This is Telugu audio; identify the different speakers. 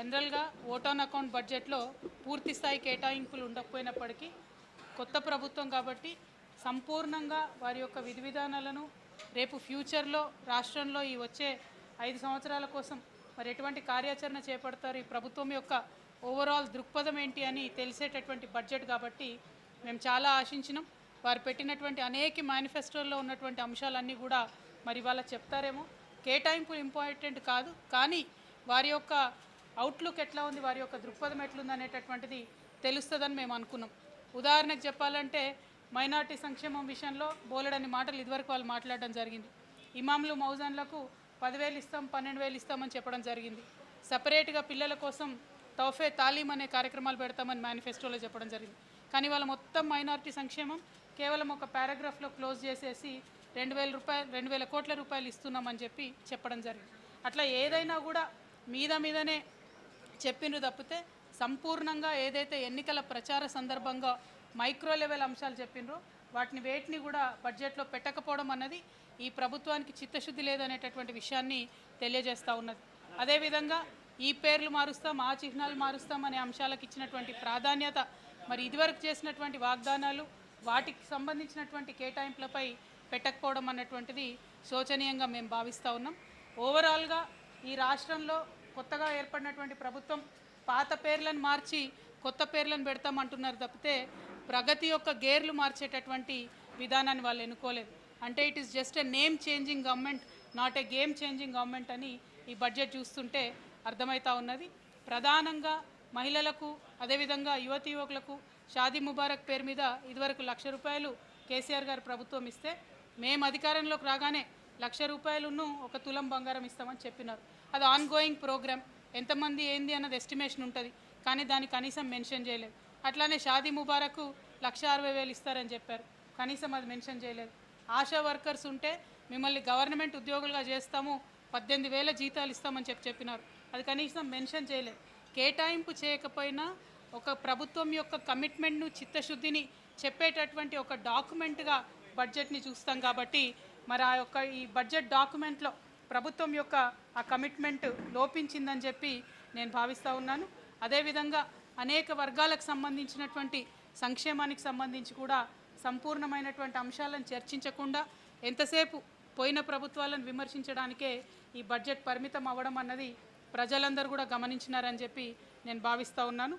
Speaker 1: జనరల్గా ఓటాన్ అకౌంట్ బడ్జెట్లో పూర్తి స్థాయి కేటాయింపులు ఉండకపోయినప్పటికీ కొత్త ప్రభుత్వం కాబట్టి సంపూర్ణంగా వారి యొక్క విధి విధానాలను రేపు ఫ్యూచర్లో రాష్ట్రంలో ఈ వచ్చే ఐదు సంవత్సరాల కోసం మరి ఎటువంటి కార్యాచరణ చేపడతారు? ఈ ప్రభుత్వం యొక్క ఓవరాల్ దృక్పథం ఏంటి అని తెలిసేటటువంటి బడ్జెట్ కాబట్టి మేము చాలా ఆశించినాం. వారు పెట్టినటువంటి అనేక మేనిఫెస్టోల్లో ఉన్నటువంటి అంశాలన్నీ కూడా మరి వాళ్ళ చెప్తారేమో. కేటాయింపులు ఇంపార్టెంట్ కాదు. కానీ వారి యొక్క అవుట్లుక్ ఎట్లా ఉంది? వారి యొక్క దృక్పథం ఎట్లుంది? అనేటటువంటిది తెలుస్తుందని మేము అనుకున్నాం. ఉదాహరణకు చెప్పాలంటే మైనార్టీ సంక్షేమం విషయంలో బోలెడని మాటలు ఇదివరకు వాళ్ళు మాట్లాడడం జరిగింది. ఇమాంలు మౌజాన్లకు పదివేలు ఇస్తాం పన్నెండు వేలు ఇస్తామని చెప్పడం జరిగింది. సపరేట్గా పిల్లల కోసం తౌఫే తాలీం అనే కార్యక్రమాలు పెడతామని మేనిఫెస్టోలో చెప్పడం జరిగింది. కానీ వాళ్ళ మొత్తం మైనారిటీ సంక్షేమం కేవలం ఒక పారాగ్రాఫ్లో క్లోజ్ చేసేసి రెండు వేల రూపాయలు రెండు వేల కోట్ల రూపాయలు ఇస్తున్నామని చెప్పి చెప్పడం జరిగింది. అట్లా ఏదైనా కూడా మీద మీదనే చెప్పిండ్రు తప్పితే సంపూర్ణంగా ఏదైతే ఎన్నికల ప్రచార సందర్భంగా మైక్రో లెవెల్ అంశాలు చెప్పిండ్రో వాటిని వేటిని కూడా బడ్జెట్లో పెట్టకపోవడం అన్నది ఈ ప్రభుత్వానికి చిత్తశుద్ధి లేదనేటటువంటి విషయాన్ని తెలియజేస్తూ ఉన్నది. అదేవిధంగా ఈ పేర్లు మారుస్తాం ఆ చిహ్నాలు మారుస్తాం అనే అంశాలకు ఇచ్చినటువంటి ప్రాధాన్యత మరి ఇదివరకు చేసినటువంటి వాగ్దానాలు వాటికి సంబంధించినటువంటి కేటాయింపులపై పెట్టకపోవడం అన్నటువంటిది శోచనీయంగా మేము భావిస్తూ ఉన్నాం. ఓవరాల్గా ఈ రాష్ట్రంలో కొత్తగా ఏర్పడినటువంటి ప్రభుత్వం పాత పేర్లను మార్చి కొత్త పేర్లను పెడతామంటున్నారు తప్పితే ప్రగతి యొక్క గేర్లు మార్చేటటువంటి విధానాన్ని వాళ్ళు ఎన్నుకోలేదు. అంటే it is just a name changing government not a game changing government అని ఈ బడ్జెట్ చూస్తుంటే అర్థమవుతా ఉన్నది. ప్రధానంగా మహిళలకు అదేవిధంగా యువతి యువకులకు షాదీ ముబారక్ పేరు మీద ఇదివరకు లక్ష రూపాయలు కేసీఆర్ గారు ప్రభుత్వం ఇస్తే మేము అధికారంలోకి రాగానే లక్ష రూపాయలును ఒక తులం బంగారం ఇస్తామని చెప్పినారు. అది ఆన్ గోయింగ్ ప్రోగ్రామ్ ఎంతమంది ఏంది అన్నది ఎస్టిమేషన్ ఉంటుంది. కానీ దాన్ని కనీసం మెన్షన్ చేయలేదు. అట్లానే షాదీ ముబారకు లక్ష అరవై వేలు ఇస్తారని చెప్పారు. కనీసం అది మెన్షన్ చేయలేదు. ఆశా వర్కర్స్ ఉంటే మిమ్మల్ని గవర్నమెంట్ ఉద్యోగులుగా చేస్తాము. పద్దెనిమిది వేల జీతాలు ఇస్తామని చెప్పి చెప్పినారు. అది కనీసం మెన్షన్ చేయలేదు. కేటాయింపు చేయకపోయినా ఒక ప్రభుత్వం యొక్క కమిట్మెంట్ను చిత్తశుద్ధిని చెప్పేటటువంటి ఒక డాక్యుమెంట్గా బడ్జెట్ని చూస్తాం కాబట్టి మరి ఆ యొక్క ఈ బడ్జెట్ డాక్యుమెంట్లో ప్రభుత్వం యొక్క ఆ కమిట్మెంట్ లోపించిందని చెప్పి నేను భావిస్తూ ఉన్నాను. అదేవిధంగా అనేక వర్గాలకు సంబంధించినటువంటి సంక్షేమానికి సంబంధించి కూడా సంపూర్ణమైనటువంటి అంశాలను చర్చించకుండా ఎంతసేపు పోయిన ప్రభుత్వాలను విమర్శించడానికే ఈ బడ్జెట్ పరిమితం అవ్వడం అన్నది ప్రజలందరూ కూడా గమనించినారని చెప్పి నేను భావిస్తూ ఉన్నాను.